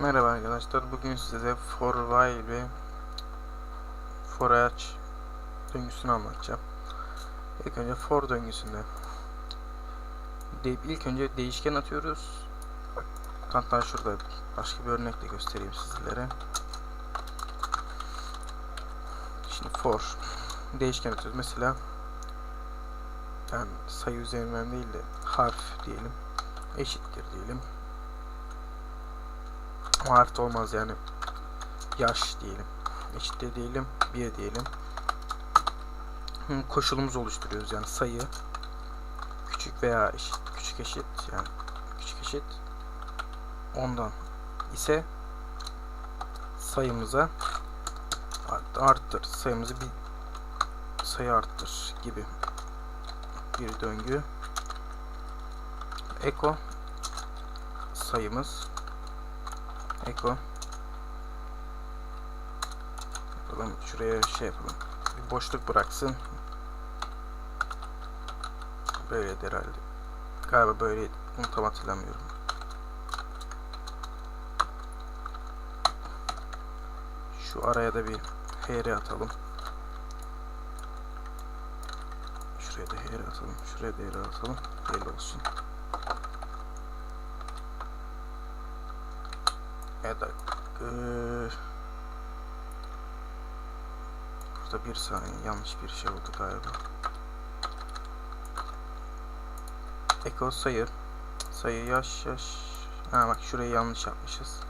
Merhaba arkadaşlar. Bugün size for while ve for each döngüsünü anlatacağım. İlk önce for döngüsünde de, ilk önce değişken atıyoruz. Hatta şurada başka bir örnek de göstereyim sizlere. Şimdi for değişken atıyoruz. Mesela ben sayı üzerinden değil de harf diyelim. Eşittir diyelim. Ama artı olmaz yani. Yaş diyelim. Eşittir diyelim. 1 diyelim. Hı, Koşulumuzu oluşturuyoruz yani sayı küçük veya eşit küçük eşit yani küçük eşit ondan ise sayımıza art- arttır sayımızı bir sayı arttır gibi bir döngü eko sayımız eko. Yapalım şuraya şey yapalım. Bir boşluk bıraksın. Böyle herhalde. Galiba böyle bunu tam hatırlamıyorum. Şu araya da bir hr atalım. Şuraya da hr atalım. Şuraya da hr atalım. Belli olsun ya da eee, burada bir saniye yanlış bir şey oldu galiba. Eko sayı. Sayı yaş yaş. Ha bak şurayı yanlış yapmışız.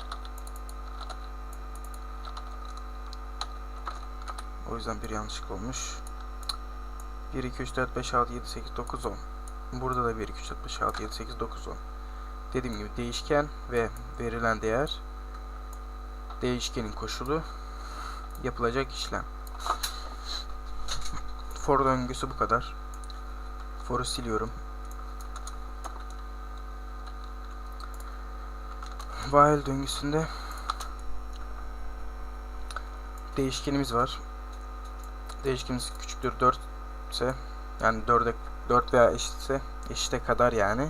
O yüzden bir yanlışlık olmuş. 1 2 3 4 5 6 7 8 9 10 burada da 1 2 3 4 5 6 7 8 9 10 dediğim gibi değişken ve verilen değer değişkenin koşulu yapılacak işlem. For döngüsü bu kadar. For'u siliyorum. While döngüsünde değişkenimiz var. Değişkenimiz küçüktür 4 ise yani 4'e 4 veya eşitse eşite kadar yani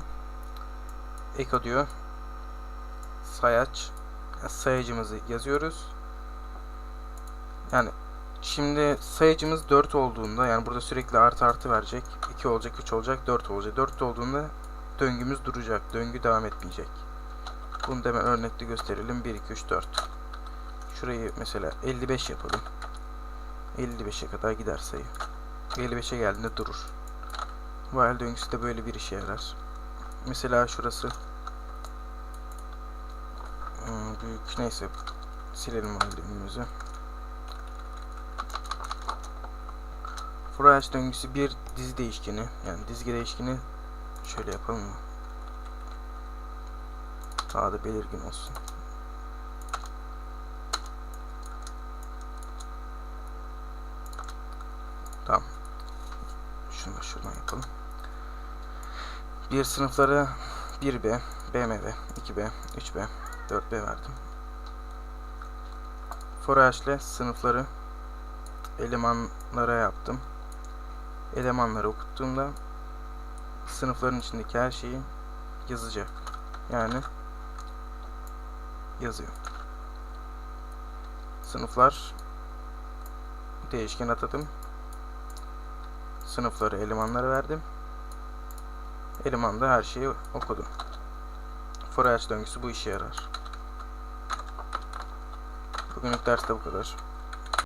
echo diyor sayaç sayacımızı yazıyoruz. Yani şimdi sayacımız 4 olduğunda yani burada sürekli artı artı verecek. 2 olacak, 3 olacak, 4 olacak. 4 olduğunda döngümüz duracak. Döngü devam etmeyecek. Bunu da hemen örnekte gösterelim. 1, 2, 3, 4. Şurayı mesela 55 yapalım. 55'e kadar gider sayı. 55'e geldiğinde durur. While döngüsü de böyle bir işe yarar. Mesela şurası büyük neyse silelim halimizi. For döngüsü bir dizi değişkeni yani dizgi değişkeni şöyle yapalım mı? Daha da belirgin olsun. Tamam. Şunu da şuradan yapalım. Bir sınıflara 1B, BMW, 2B, 3B, 4B verdim. For ile sınıfları elemanlara yaptım. Elemanları okuttuğumda sınıfların içindeki her şeyi yazacak. Yani yazıyor. Sınıflar değişken atadım. Sınıfları elemanlara verdim. Eleman da her şeyi okudu. For döngüsü bu işe yarar. Bugünlük derste bu kadar.